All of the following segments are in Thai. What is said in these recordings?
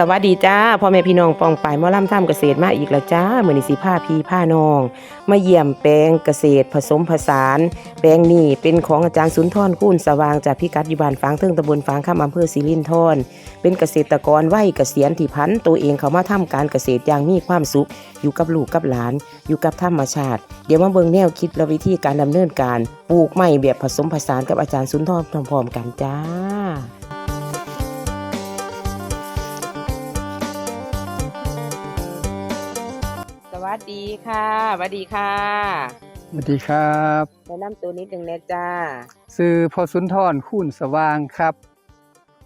สวัสดีจ้าพ่อแม่พี่น้องปองปายมอลำทำเกษตรมาอีกแล้วจ้าเหมือนสิผ้าพีผ้านอง มาเยี่ยมแปลงเกษตรผสมผสาน แปลงนี้เป็นของอาจารย์สุนทรคูณสว่างจากพิกัดยู่บ้านฟางเทิงตำบลฟางข้ามอำเภอสิรินธรเป็นเกษตรกรวัยเกษียณที่พันตัวเองเขามาทำการเกษตรอย่างมีความสุข อยู่กับลูกกับหลาน อยู่กับธรรมชาติ เดี๋ยวมาเบิ่งแนวคิดและวิธีการดำเนินการปลูกไม้แบบผสมผสานกับอาจารย์สุนทรพร้อมๆกันจ้า วัสดีค่ะสวัสดีค่ะสวัสดีครับแนะนำตัวนิดหนึ่งนะจ้าซื้อพอสุนทรคูณสว่างครับ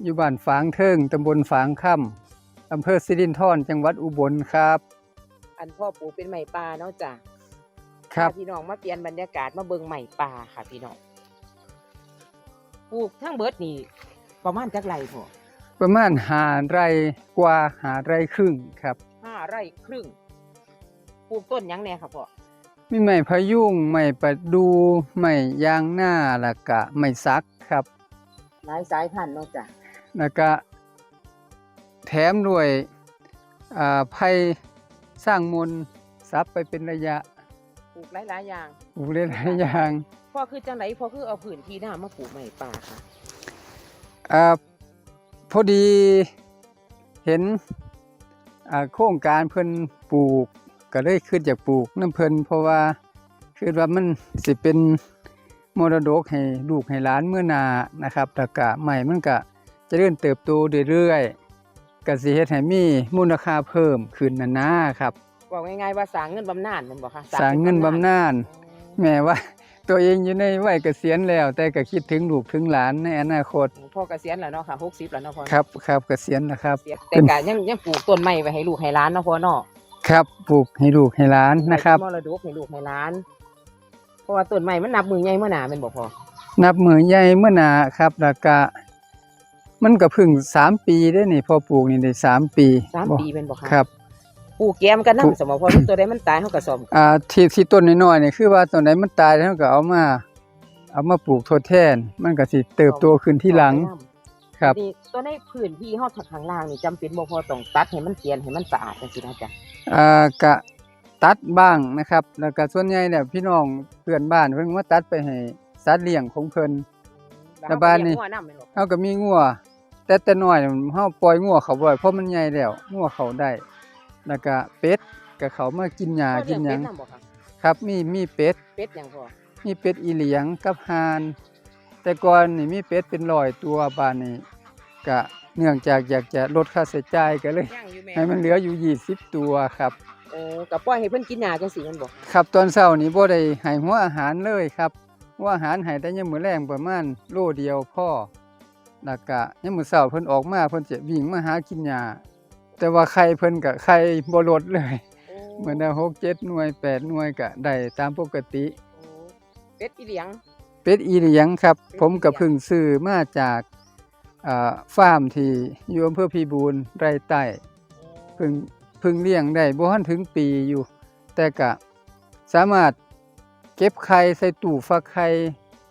อยู่บ้านฝางเทิงตำบลฝางค่ำอำเภอสิรินธรจังหวัดอุบลครับ อันพ่อปลูกเป็นใหม่ป่าเนาะจ้ะครับพาพี่น้องมาเปลี่ยนบรรยากาศมาเบิ่งใหม่ป่าค่ะพี่น้องปลูกทั้งเบิดนี่ประมาณจักไรพอประมาณหาไร่กว่าหาไร่ครึ่งครับห้าไร่ครึ่งป ลูกต้นหยังแน่ค่ะพ่อมีไม้พะยุงไม้ประดูไม้ยางหน้าแล้วก็ไม้ซักครับ หลายสายพันธุ์เนาะจ้ะแล้วก็แถมด้วยอ่าไผ่สร้างมนต์ซับไปเป็นระยะปลูกหลายๆอย่างปลูกได้หลายอย่างพ่อคือจังไรพ่อคือเอาผืนที่หน้ามาปลูกใหม่ป่าค่ะอ่าพอดีเห็นอ่าโครงการเพิ่นปลูก ก็เลยขึ้นจากปลูกน้ำเพิ่นเพราะว่าคือว่ามันสิเป็นมรดกให้ลูกให้หลานเมื่อหนานะครับแล้วก็ใหม่มันก็เจะเริ่มเติบโตเรื่อยๆก็สิเฮ็ดให้มีมูลค่าเพิ่มขึ้นนั่นนะครับบอกง่ายๆว่าสร้างเงินบำนาญแมันบอกค่ะสร้างเงินบำนาญอ๋อแม้ว่าตัวเองอยู่ในวัยเกษียณแล้ว แต่ก็คิดถึงลูกถึงหลานในอนาคตพ่อเกษียณแล้วเนาะค่ะหกสิบแล้วเนาะพ่อครับครับเกษียณแล้วครับเสียแต่กะยังยังปลูกต้นไม้ไว้ให้ลูกให้หล้านเนาะพ่อเนาะ ครับปลูกให้ลูกให้หลานนะครับ มรดกให้ลูกให้หล้าน เพราะว่าต้นไม้มันนับมือใหญ่เมื่อหนาแมันบอกพ่อนับมือใหญ่เมื่อหนาครับแล้วก็มันก็เพึ่งสามปีได้นี่พอปลูกนี่ได้สามปีสามบ่ปีเป็นบอกค่ะครับ ปลูกแก้มกันปลูกน้ำสมมติพอตัวใดมันตายเขาก็ซ่อมอ่าที่ที่ต้นน้อยๆนี่คือว่าต้นไหนมันตายแล้วก็เอามา เอามาปลูกทดแทน มันก็สิเติบโตขึ้นที่หลัง ครับนี่ตัวในพื้นที่เฮาถักข้างล่างนี่จำเป็นบ่พอต้องตัดให้มันเกลียนให้มันสะอาดจังซี่นะจ๊ะอ่ากะตัดบ้างนะครับ แล้วก็ส่วนใหญ่เนี่ยพี่น้องเพื่อนบ้านเพิ่นมาตัดไปให้สัตว์เลี้ยงของเพิ่น แต่บ้านนี่เฮก็เลี้ยงงัวำแม่นบ่เฮาก็มีงัวแต่แต่น้อยเนี่ยเฮาปล่อยงัวเขาบ่ได้เพราะมันใหญ่แล้วงัวเขาได้ แล้วก็เป็ดก็เขามากินหญ้าพ่อกิเลี้ยนงหยังเป็ดนำบ่ค่ะครับ มีมีเป็ด เป็ดหยังพ่อมีเป็ดอีเหลียงกับห่าน แต่ก่อนนี่มีเป็ดเป็นร้อยตัวบ้านนี้ ก็เนื่องจากอยากจะลดค่าใช้จ่ายก็เลย ย่างอยู่แม่ให้มันเหลืออยู่20ตัวครับ โอ้ก็ปล่อยให้เพิ่นกินหญ้าจังซี่แมันบ่ครับตอนเช้านี้บ่ได้ให้หัวอาหารเลยครับหัวอาหารให้แต่ยามมื้อแลงประมาณโลเดียวพอแล้วก็ยามมื้อเช้าเพิ่นออกมาเพิ่นจะวิ่งมาหากินหญ้าแต่ว่าไข่เพิ่นก็ไข่บ่ลดเลยโอ้เหมือนได้6 7หน่วย8หน่วยก็ได้ตามปกติ โอ้เป็ดอีเหลียงเป็ดอีเหลียงครับเป็ดอีเหลียงผมก็เพิ่งซื้อมาจากอ่า ฟาร์มที่อยู่อำเภอพีบูรณ์ไร่ใต้เพิ่งเพิ่งเลี้ยงได้บ่ทันถึงปีอยู่ แต่ก็สามารถเก็บไข่ใส่ตู้ฟักไข่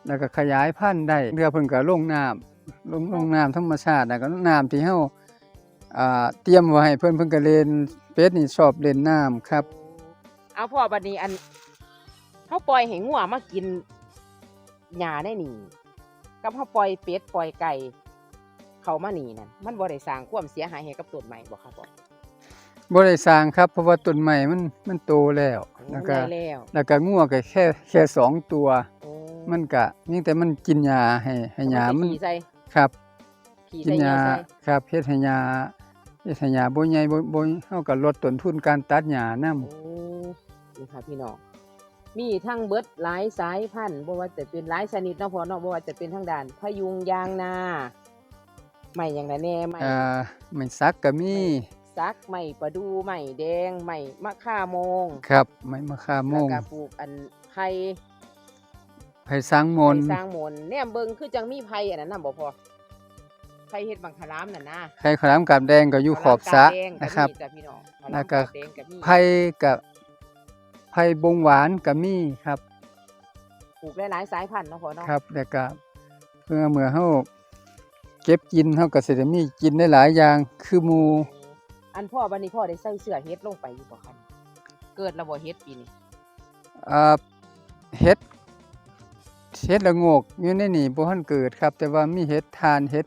แล้วก็ขยายพันธุ์ได้เรือเพิ่นก็ลงน้ำลงลงน้ำธรรมชาติแล้วก็น้ำที่เฮาอ่าเตรียมไว้ให้เพิ่นเพิ่นก็เล่นเป็ดนี่ชอบเล่นน้ำครับ เอาพ่อบัดนี้อันเฮาปล่อยให้งัวมากินหญ้าได้นี่กับเฮาปล่อยเป็ดปล่อยไก่ เข้ามานี่นั่นมันบ่ได้สร้างความเสียหายให้กับต้นไม้บ่ครับพ่อบ่ได้สร้างครับเพราะว่าต้นไม้มันมันโตแล้วแล้วก็ได้แล้วแล้วก็งัวก็แค่แค่สองตัว โอ้มันก็มีแต่มันกินหญ้าให้ให้หญ้ามันขี่ใส่ครับ ขี่กินใส่หหญ้าญ้าใส่ครับเฮ็ดให้หญ้าเฮ็ดให้หญ้าบ่ใหญ่บ่บ่เฮาก็ลดต้นทุนการตัดหญ้านํโอ้นี่ค่ะพี่น้องมีทั้งเบิดหลายสายพันธุ์บ่ว่าจะเป็นหลายชนิดเนาะพ่อเนาะบ่ว่าจะเป็นทางด้านพะยุงยางนา ไม้อย่างนั้นแน่ไม้อ่าไม่ซักก็มีซักไม้ประดูไม้แดงไม้มะข่าโมงครับไม้มะขามโมแล้วงก็ปลูกอันไผ่ไผสร้างมนต์ไผ่สร้างมนต์แนมเบิ่งคือจังมีไผ่อันนั้นน่ะบ่พอไผ่เฮ็ดบังคลามนั่นนะไข่ขาวหลามกาบแดงก็อยู่ขอบสระมกาแดงก็นะครับ มีจ้ะพี่น้องมะแล้ลาวก็ กาแดงก็มีไผ่กับไผ่บงหวานก็มีครับ ปลูกหลายๆสายพันธุ์เนาะพ่อเนาะ ครับแล้วก็เพื่อเมื่อเฮา เก็บกินเฮาก็สิได้มีกินได้หลายอย่างคือหมูอันพ่อบัดนี้พ่อได้ใส่เสื้อเฮ็ดลงไปอยู่บ่ครับเกิดแล้วบ่เฮ็ดปีนี้อ่าเฮ็ดเฮ็ดละโงกอยู่ในนี่บ่ทันเกิดครับ แต่ว่ามีเฮ็ดทานเฮ็ด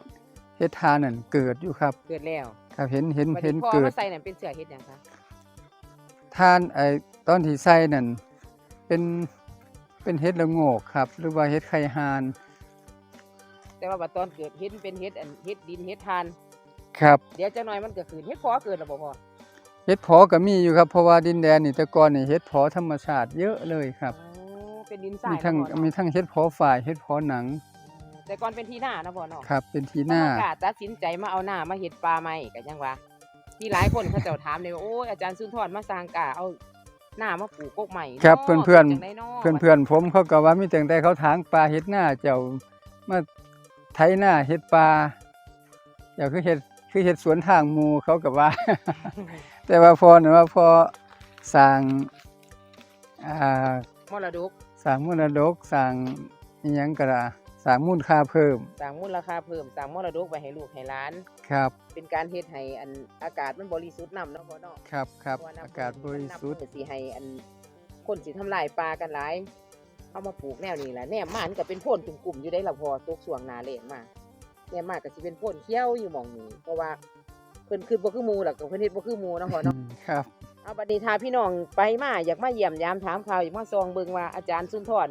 เฮ็ดทานนั่นเกิดอยู่ครับ เกิดแล้วครับเห็นเห็นบัดเห็นนี้พ่อเกิด มาใส่นั่นเป็นเสื้อเฮ็ดหยังคะทานไอ้ตอนที่ใส่นั่นเป็นเป็นเฮ็ดละโงกครับ หรือว่าเฮ็ดไข่ห่าน แต่ว่าบัดตอนเกิดเฮ็ดมันเป็นเฮ็ดอันเฮ็ดดินเฮ็ดทาน ครับเดี๋ยวจักหน่อยมันก็คืนเฮ็ดพอเกิดแล้วบ่พ่อเฮ็ดเพอก็มีอยู่ครับเพราะว่าดินแดนนี่แต่ก่อนนี่เฮ็ดเพอธรรมชาติเยอะเลยครับ อ๋อเป็นดินทรายมีทั้งเนาะพ่อมีเนาะทั้งเฮ็ดเพอฝ่ายเฮ็ดเพอหนังแต่ก่อนเป็นที่หน้าเนาะพ่อเนาะ ครับ เป็นทีหน้าบ่กล้าตัดสินใจมาเอาหน้ามาเฮ็ดปลาใหม่ก็ยังว่ามีหลายคนเขาเจ้าถามเลยว่าโอ้ยอาจารย์สุนทรมาสร้างกาเอาหน้ามาปลูกกกใหม่ครับาะเพื่อนๆจังไดาะเพื่อนเพื่อนๆผมเขาก็ว่ามีแต่งแต่เขาถางปลาเฮ็ดหน้าเจ้ามา ไถหน้าเฮ็ดปลาเจ้าคือเฮ็ดคือเฮ็ดสวนทางหมู่เขาก็ว่า แต่ว่าพอน่ะว่าพอสร้างอ่ามรดกสร้างมรดกสร้างอิหยังก็ล่ะสร้างมูลค่าเพิ่ม สร้างมูลค่าเพิ่มสร้างมรดกไว้ให้ลูกให้หลาน ครับ เป็นการเฮ็ดให้อันอากาศมันบริสุทธิ์นํเนาะพ่อเนาะครับครับ เพะว่น้ำอากาศบริสุทธิ์มันนับมือสิให้อันคนสิทำลายปลากันหลาย เอามาปลูกแนวนี้แหละแนมมามันก็เป็นโพ่นกลุ่มๆอยู่ได้ละพอตกช่วงหน้าแล้งมาแนมมาก็สิเป็นโพ่นเขียวอยู่หม่องนี้เพราะว่าเพิ่นคือบ่คือหมู่ล่ะก็เพิ่นเฮ็ดบ่คือหมู่เนาะพ่อเนาะอืมครับ เอาบัดนี้ถ้าพี่น้องไปมาอยากมาเยี่ยมยามถามข่าวอยากมาซองเบิ่งว่าอาจารย์สุนทร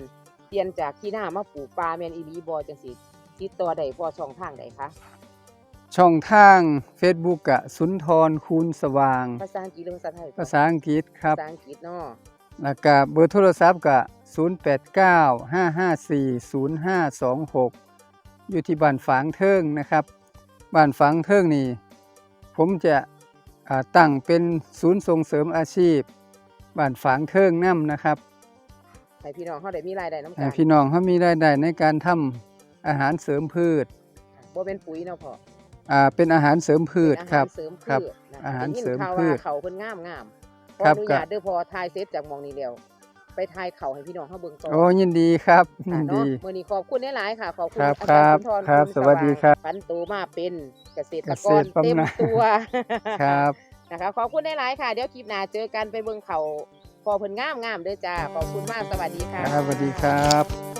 เปลี่ยนจากที่หน้ามาปลูกปลาแม่นอีหลีบ่จังซี่ติดต่อได้พอช่องทางใดคะช่องทาง Facebook กะสุนทรคูณสว่าง ภาษาอังกฤษหรือภาษาไทยภาษาอังกฤษครับ ภาษาอังกฤษเนาะแล้วก็เบอร์โทรศัพท์ก็ 0895540526 อยู่ที่บ้านฝางเทิงนะครับบ้านฝางเทิงนี่ผมจะอ่าตั้งเป็นศูนย์ส่งเสริมอาชีพบ้านฝางเทิงนํนะครับให้พี่น้องเขาได้มีรายได้น้ำให้กันพี่น้องเขามีรายได้ในการทำอาหารเสริมพืชบ่เป็นปุ๋ยเนาะพ่ออ่าเป็นอาหารเสริมพืชเป็นอาครัหาบรเสริมครัพืบชนะอาหารได้ยินเสริมข่าวพืว่าชเขาเพิ่นงามงามขอครับอนุก็ญาตเด้อพอทายเซฟจากหมองนี้แล้ว ไปทายเขาให้พี่น้องเขาเบิ่งต่อโอ้ยินดีครับยิค่ะนเนาะดีมื้อนี้ขอบคุณหลายๆค่ะ ขอบคุณครับอาจารย์สุนทรครับณสวัสดีครับปันตูมาเป็นเกษตรกเกษรตรบำนาญเต็มตัวครับนะคะขอบคุณหลายๆค่ะ เดี๋ยวคลิปหน้าเจอกันไปเบิ่งเขาพอเพิ่นงามงามๆเด้อจ้าขอบคุณมากสวัสดีค่ะครับสวัสดีครับ